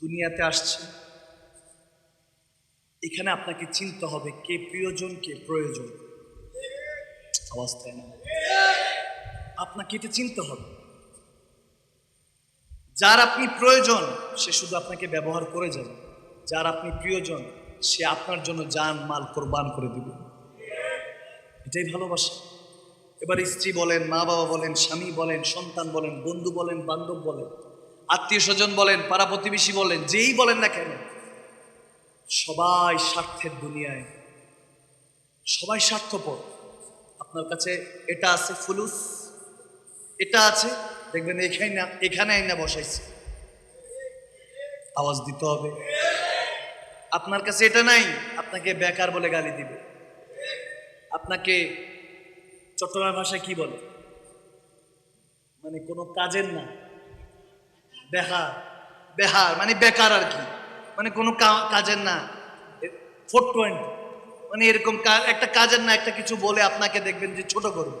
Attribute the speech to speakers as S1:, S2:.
S1: দুনিয়াতে আসছে। এখানে আপনাকে চিনতে হবে কে প্রিয়জন, কে প্রয়োজন। অবস্থায় আপনাকে এটা চিনতে হবে। যার আপনি প্রয়োজন, সে শুধু আপনাকে ব্যবহার করে যাবে। যার আপনি প্রিয়জন, সে আপনার জন্য যান মাল, কোরবান করে দিবে। এটাই ভালোবাসা। এবার স্ত্রী বলেন মা বাবা বলেন, স্বামী বলেন, সন্তান বলেন, বন্ধু বলেন, বান্ধব বলেন। আত্মীয় স্বজন বলেন, পাড়া প্রতিবেশী বলেন, যেই বলেন না কেন, সবাই স্বার্থের দুনিয়ায়। সবাই স্বার্থপর। আপনার কাছে এটা আছে ফুলুস, এটা আছে, দেখবেন এখানে না, এখানে আইনা বসাইছে। আওয়াজ দিতে হবে। আপনার কাছে এটা নাই, আপনাকে বেকার বলে গালি দিবে। আপনাকে চট্টগ্রাম ভাষায় কি বলে? মানে কোনো কাজের না। বেহার বেহার মানে বেকার আর কি। মানে কোনো কাজের না। ফোর টোয়েন্টি মানে এরকম একটা কাজের না, একটা কিছু বলে আপনাকে দেখবেন যে ছোট করবে